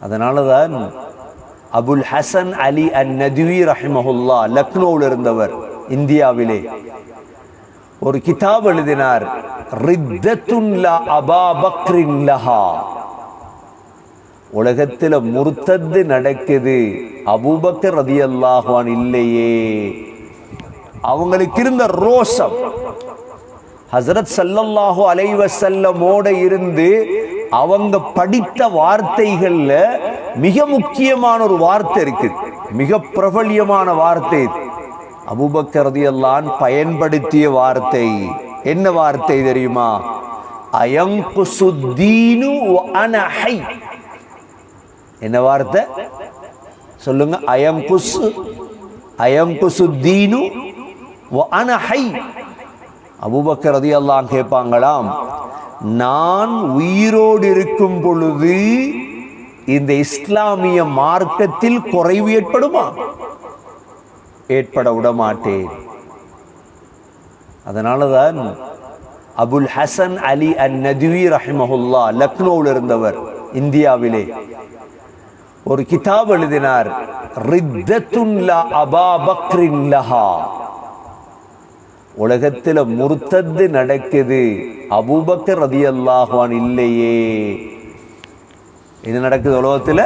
அதனால தான் அபுல் ஹசன் அலி அன் நதுவி ரஹிமஹுல்லா லக்னோவில் இருந்தவர் இந்தியாவிலே. ஒரு கிதாப் எழுதினார் ரித்தத்துன் அபா பக்ரின் லஹா. உலகத்துல முருத்தது நடக்குது. அபூபக்கர் ரதியல்லாஹான் இல்லையே. அவங்களுக்கு இருந்த ரோஷம். ஹசரத் சல்லல்லாஹு அலைவ வஸல்லமோட இருந்து அவங்க படித்த வார்த்தைகள்ல மிக முக்கியமான ஒரு வார்த்தை இருக்கு. மிக பிரபல்யமான வார்த்தை அபுபக்கரதியெல்லாம் பயன்படுத்திய வார்த்தை. என்ன வார்த்தை தெரியுமா? அயங்குசுத்தீனு வ ஹை. என்ன வார்த்தை? சொல்லுங்க. அயங்குசு அயங்குசுத்தீனு வ அபுபக்கர் ஹை கேட்பாங்களாம் நான் உயிரோடு இருக்கும் பொழுது இந்த இஸ்லாமிய மார்க்கத்தில் குறைவு ஏற்படுமா? ஏற்பட விட மாட்டேன் அதனால தான் அபுல் ஹசன் அலி அன் நதுவி ரஹிமஹுல்லா லக்னோவில் இருந்தவர் இந்தியாவிலே. ஒரு கிதாப் எழுதினார் ரித்தத்துன் லா அபா பக்ரின் லஹா. உலகத்துல முர்த்தத்து நடக்குது. அபூபக்கர் ரதியல்லாஹான் இல்லையே. என்ன நடக்குது உலகத்துல?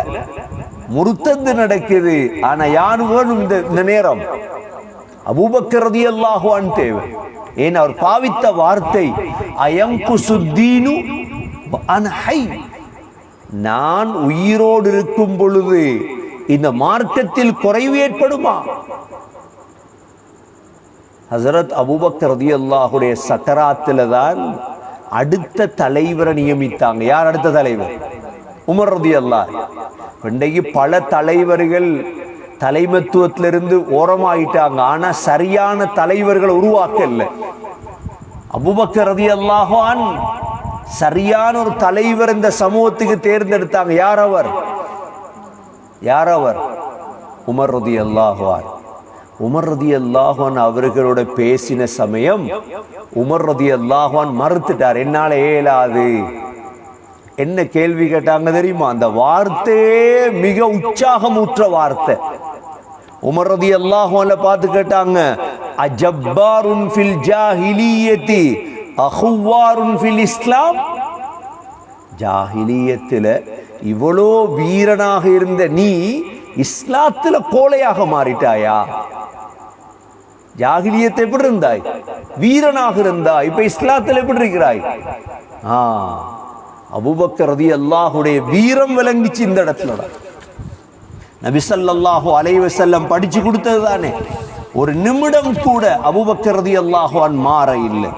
முருத்தந்து நடக்குது. ஆனா யார் வேணும் இந்த இந்த நேரம்? அபூபக்கர் ரதியல்லாஹான் தேவை. ஏன் அவர் பாவித்த வார்த்தை அயங்கு சுத்தீனு அன்ஹை நான் உயிரோடு இருக்கும் பொழுது இந்த மார்க்கத்தில் குறைவு ஏற்படுமா? ஹசரத் அபுபக் ரதி அல்லாஹுடைய சக்கராத்தில் தான் அடுத்த தலைவரை நியமித்தாங்க. யார் அடுத்த தலைவர்? உமர் ரதியல்லாஹ் இன்றைக்கு பல தலைவர்கள் தலைமத்துவத்திலிருந்து ஓரமாயிட்டாங்க. ஆனா சரியான தலைவர்களை உருவாக்க இல்லை அபுபக்கர் ரதி அல்லாஹான் சரியான ஒரு தலைவர் இந்த சமூகத்துக்கு தேர்ந்தெடுத்தாங்க. யார் அவர்? யார் அவர்? உமர் ரதி அல்லாஹான் உமர் ரதி அல்லாஹான் அவர்களோட பேசின சமயம் உமர் ரதி அல்லாஹான் மறுத்துட்டார். என்னால் இயலாது. என்ன கேள்வி கேட்டாங்க தெரியுமா? அந்த வார்த்தையே மிக உற்சாகமூற்ற வார்த்தை. உமர் ரதி அல்லாஹான்ல பார்த்து கேட்டாங்க அஜப்பாருன் ஃபில் ஜாஹிலியத்தி அஹுவாருன் ஃபில் இஸ்லாம்? ஜாஹிலியத்தில் இவ்வளோ வீரனாக இருந்த நீ இஸ்லாத்துல கோழையாக மாறிட்டாயா? ஜாகிலியத்தை எப்படி இருந்தாய்? வீரனாக இருந்தா இப்ப இஸ்லாத்துல எப்படி இருக்கிறாய்? ஆ அபுபக்கர் ரதி அல்லாஹுடைய வீரம் விளங்கிச்சு இந்த இடத்துல. நபி ஸல்லல்லாஹு அலைஹி வஸல்லம் படிச்சு கொடுத்தது தானே. ஒரு நிமிடம் கூட அபுபக்கர் ரதி அல்லாஹுவான் மாற இல்லை.